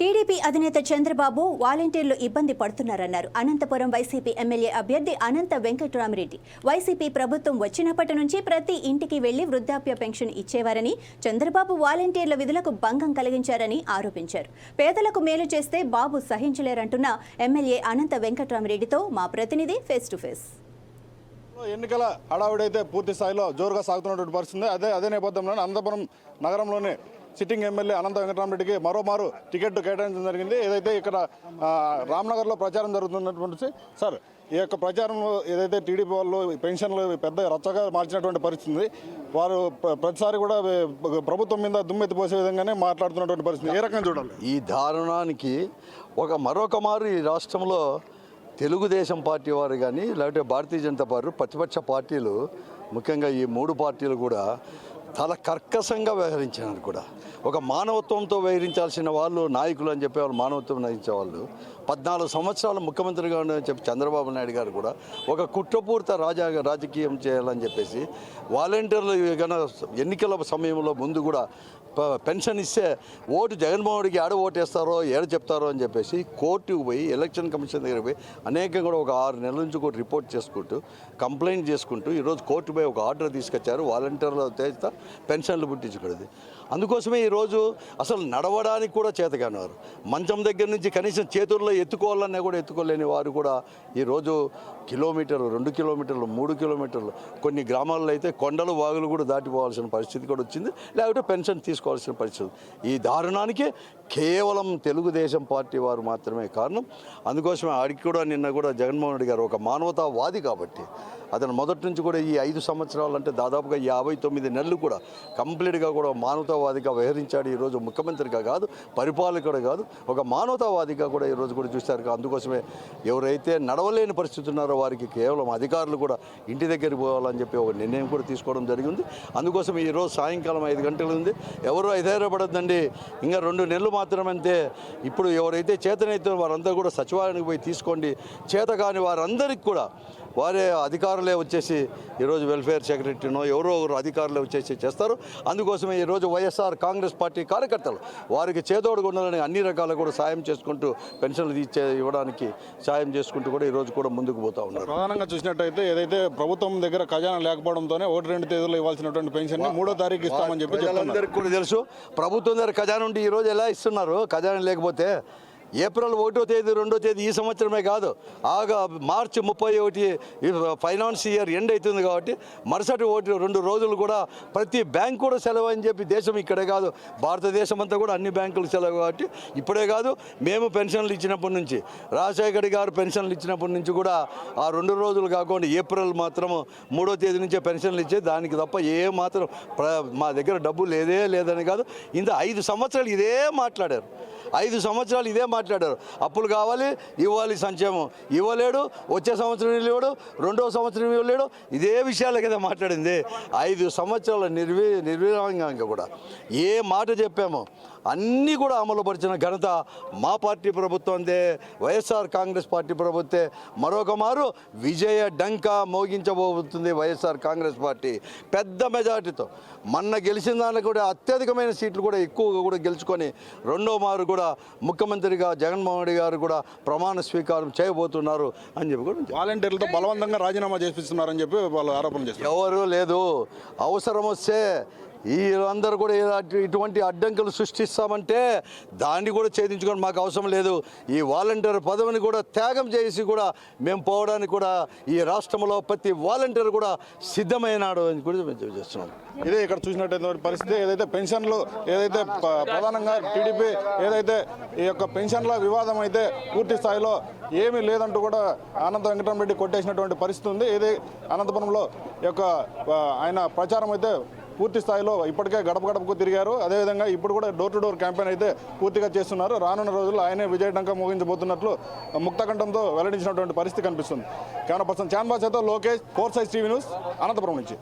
TDP అధినేత చంద్రబాబు వాలంటీర్లు ఇబ్బంది పడుతున్నారన్నారు. అనంతపురం వైసీపీ ఎమ్మెల్యే అభ్యర్థి అనంత వెంకటరామరెడ్డి. వైసీపీ ప్రభుత్వం వచ్చినప్పటి నుంచి ప్రతి ఇంటికి వెళ్ళి వృద్ధాప్య పెన్షన్ ఇచ్చేవారని చంద్రబాబు వాలంటీర్ల విధులకు భంగం కలిగించారని ఆరోపించారు. పేదలకు మేలు చేస్తే బాబు సహించలేరంటున్న ఎమ్మెల్యే అనంత వెంకటరామరెడ్డితో మా ప్రతినిధి ఫేస్ టు ఫేస్ ఎన్నికల హడావుడైతే పూర్తి స్థాయిలో జోరుగా సాగుతున్నటువంటి పరిస్థితి అదే అదే నేపథ్యంలో అనంతపురం నగరంలోని సిట్టింగ్ ఎమ్మెల్యే అనంత వెంకటరామరెడ్డికి మరోమారు టికెట్ కేటాయించడం జరిగింది. ఏదైతే ఇక్కడ రామ్నగర్లో ప్రచారం జరుగుతున్నటువంటి సార్ ఈ యొక్క ప్రచారంలో ఏదైతే టీడీపీ వాళ్ళు పెన్షన్లు పెద్ద రచ్చగా మార్చినటువంటి పరిస్థితి వారు ప్రతిసారి కూడా ప్రభుత్వం మీద దుమ్మెత్తిపోసే విధంగానే మాట్లాడుతున్నటువంటి పరిస్థితి. ఏ రకంగా చూడాలి? ఈ దారుణానికి ఒక మరొక మారు ఈ రాష్ట్రంలో తెలుగుదేశం పార్టీ వారు కానీ లేకపోతే భారతీయ జనతా పార్టీ ప్రతిపక్ష పార్టీలు ముఖ్యంగా ఈ మూడు పార్టీలు కూడా చాలా కర్కశంగా వ్యవహరించినారు కూడా. ఒక మానవత్వంతో వ్యవహరించాల్సిన వాళ్ళు నాయకులు అని చెప్పేవాళ్ళు మానవత్వం నయించే వాళ్ళు పద్నాలుగు సంవత్సరాలు ముఖ్యమంత్రిగా ఉండని చెప్పి చంద్రబాబు నాయుడు గారు కూడా ఒక కుట్రపూర్త రాజా రాజకీయం చేయాలని చెప్పేసి వాలంటీర్లు ఎన్నికల సమయంలో ముందు కూడా పెన్షన్ ఇస్తే ఓటు జగన్మోహన్కి ఆడ ఓటు వేస్తారో ఏడ చెప్తారో అని చెప్పేసి కోర్టుకు పోయి ఎలక్షన్ కమిషన్ దగ్గర పోయి అనేకంగా కూడా ఒక ఆరు నెలల నుంచి కూడా రిపోర్ట్ చేసుకుంటూ కంప్లైంట్ చేసుకుంటూ ఈరోజు కోర్టు పోయి ఒక ఆర్డర్ తీసుకొచ్చారు. వాలంటీర్ల చేత పెన్షన్లు పుట్టించకూడదు అందుకోసమే ఈరోజు అసలు నడవడానికి కూడా చేతగానివారు మంచం దగ్గర నుంచి కనీసం చేతుల్లో ఎత్తుకోవాలన్నా కూడా ఎత్తుకోలేని వారు కూడా ఈరోజు కిలోమీటర్లు రెండు కిలోమీటర్లు మూడు కిలోమీటర్లు కొన్ని గ్రామాల్లో అయితే కొండలు వాగులు కూడా దాటిపోవాల్సిన పరిస్థితి కూడా వచ్చింది. లేకపోతే పెన్షన్ తీసుకోవాల్సిన పరిస్థితి ఈ దారుణానికి కేవలం తెలుగుదేశం పార్టీ వారు మాత్రమే కారణం. అందుకోసమే ఆడికి కూడా నిన్న కూడా జగన్మోహన్ రెడ్డి గారు ఒక మానవతావాది కాబట్టి అతను మొదటి నుంచి కూడా ఈ ఐదు సంవత్సరాలు అంటే దాదాపుగా యాభై తొమ్మిది నెలలు కూడా కంప్లీట్గా కూడా మానవతా మానవతావాదిగా వ్యవహరించాడు ఈరోజు ముఖ్యమంత్రిగా కాదు పరిపాలకుడు కాదు ఒక మానవతావాదిగా కూడా ఈరోజు కూడా చూశారు. అందుకోసమే ఎవరైతే నడవలేని పరిస్థితి ఉన్నారో వారికి కేవలం అధికారులు కూడా ఇంటి దగ్గరికి పోవాలని చెప్పి ఒక నిర్ణయం కూడా తీసుకోవడం జరిగింది. అందుకోసం ఈరోజు సాయంకాలం ఐదు గంటలు ఉంది. ఎవరు ఐదైరపడద్దండి ఇంకా రెండు నెలలు మాత్రమంతే. ఇప్పుడు ఎవరైతే చేతనైతే వారందరూ కూడా సచివాలయానికి పోయి తీసుకోండి. చేత కాని వారందరికీ కూడా వారే అధికారులే వచ్చేసి ఈరోజు వెల్ఫేర్ సెక్రటరీనో ఎవరో ఒకరు అధికారులే వచ్చేసి చేస్తారు. అందుకోసమే ఈరోజు వైఎస్ఆర్ కాంగ్రెస్ పార్టీ కార్యకర్తలు వారికి చేదోడుగా ఉండాలని అన్ని రకాల కూడా సాయం చేసుకుంటూ పెన్షన్లు ఇచ్చే ఇవ్వడానికి సాయం చేసుకుంటూ కూడా ఈరోజు కూడా ముందుకు పోతా ఉన్నారు. ప్రధానంగా చూసినట్టయితే ఏదైతే ప్రభుత్వం దగ్గర ఖజానా లేకపోవడంతోనే ఓటు రెండు తేదీలో ఇవ్వాల్సినటువంటి పెన్షన్ మూడో తారీఖు ఇస్తామని చెప్పి కూడా తెలుసు. ప్రభుత్వం దగ్గర ఖజానా ఉండి ఈరోజు ఎలా ఇస్తున్నారు? ఖజానా లేకపోతే ఏప్రిల్ ఒకటో తేదీ రెండో తేదీ ఈ సంవత్సరమే కాదు. ఆగా మార్చి ముప్పై ఒకటి ఫైనాన్స్ ఇయర్ ఎండ్ అవుతుంది కాబట్టి మరుసటి ఒకటి రెండు రోజులు కూడా ప్రతి బ్యాంక్ కూడా సెలవు అని చెప్పి దేశం ఇక్కడే కాదు. భారతదేశం అంతా కూడా అన్ని బ్యాంకులు సెలవు కాబట్టి ఇప్పుడే కాదు మేము పెన్షన్లు ఇచ్చినప్పటి నుంచి రాజశేఖర్ గారు పెన్షన్లు ఇచ్చినప్పటి నుంచి కూడా ఆ రెండు రోజులు కాకుండా ఏప్రిల్ మాత్రం మూడో తేదీ నుంచే పెన్షన్లు ఇచ్చే దానికి తప్ప ఏ మాత్రం ప్ర- మా దగ్గర డబ్బు లేదే లేదని కాదు. ఇంత ఐదు సంవత్సరాలు ఇదే మాట్లాడారు. ఐదు సంవత్సరాలు ఇదే మాట్లాడారు. అప్పులు కావాలి ఇవ్వాలి సంక్షేమం. ఇవ్వలేడు వచ్చే సంవత్సరం ఇవ్వడు రెండో సంవత్సరం ఇవ్వలేడు. ఇదే విషయాలే కదా మాట్లాడింది. ఐదు సంవత్సరాల నిర్వి నిర్విరామంగా కూడా. ఏ మాట చెప్పామో అన్నీ కూడా అమలుపరిచిన ఘనత మా పార్టీ ప్రభుత్వందే వైఎస్ఆర్ కాంగ్రెస్ పార్టీ ప్రభుత్వే. మరొక మారు విజయ డంకా మోగించబోతుంది వైఎస్ఆర్ కాంగ్రెస్ పార్టీ. పెద్ద మెజార్టీతో. మొన్న గెలిచిన దానికి కూడా అత్యధికమైన సీట్లు కూడా ఎక్కువగా కూడా గెలుచుకొని రెండో మారు కూడా ముఖ్యమంత్రిగా జగన్మోహన్ రెడ్డి గారు కూడా ప్రమాణ స్వీకారం చేయబోతున్నారు అని చెప్పి కూడా వాలంటీర్లతో బలవంతంగా రాజీనామా చేపిస్తున్నారని చెప్పి వాళ్ళు ఆరోపణ చేస్తారు ఎవరు లేదు. అవసరం వస్తే వీళ్ళందరూ కూడా ఇటువంటి అడ్డంకులు సృష్టిస్తామంటే దాన్ని కూడా ఛేదించుకొని మాకు అవసరం లేదు. ఈ వాలంటీర్ పదవిని కూడా త్యాగం చేసి కూడా మేము పోవడానికి కూడా ఈ రాష్ట్రంలో ప్రతి వాలంటీర్ కూడా సిద్ధమైనాడు అని కూడా మేము తెలియజేస్తున్నాం. ఇదే ఇక్కడ చూసినటువంటి పరిస్థితి ఏదైతే పెన్షన్లు ఏదైతే ప- ప్రధానంగా టీడీపీ ఏదైతే ఈ యొక్క పెన్షన్ల వివాదం అయితే పూర్తి స్థాయిలో ఏమీ లేదంటూ కూడా అనంత వెంకటరామరెడ్డి కొట్టేసినటువంటి పరిస్థితి ఉంది. ఇది అనంతపురంలో యొక్క ఆయన ప్రచారం అయితే పూర్తి స్థాయిలో ఇప్పటికే గడప గడపకు తిరిగారు. అదేవిధంగా ఇప్పుడు కూడా డోర్ టు డోర్ క్యాంపెయిన్ అయితే పూర్తిగా చేస్తున్నారు. రానున్న రోజుల్లో ఆయనే విజయ ముగించబోతున్నట్లు ముక్తకంఠంతో వెల్లడించినటువంటి పరిస్థితి కనిపిస్తుంది. కెమెరా పర్సన్ చాన్బాస్ అయితే Lokesh four size TV news Anantapuram నుంచి.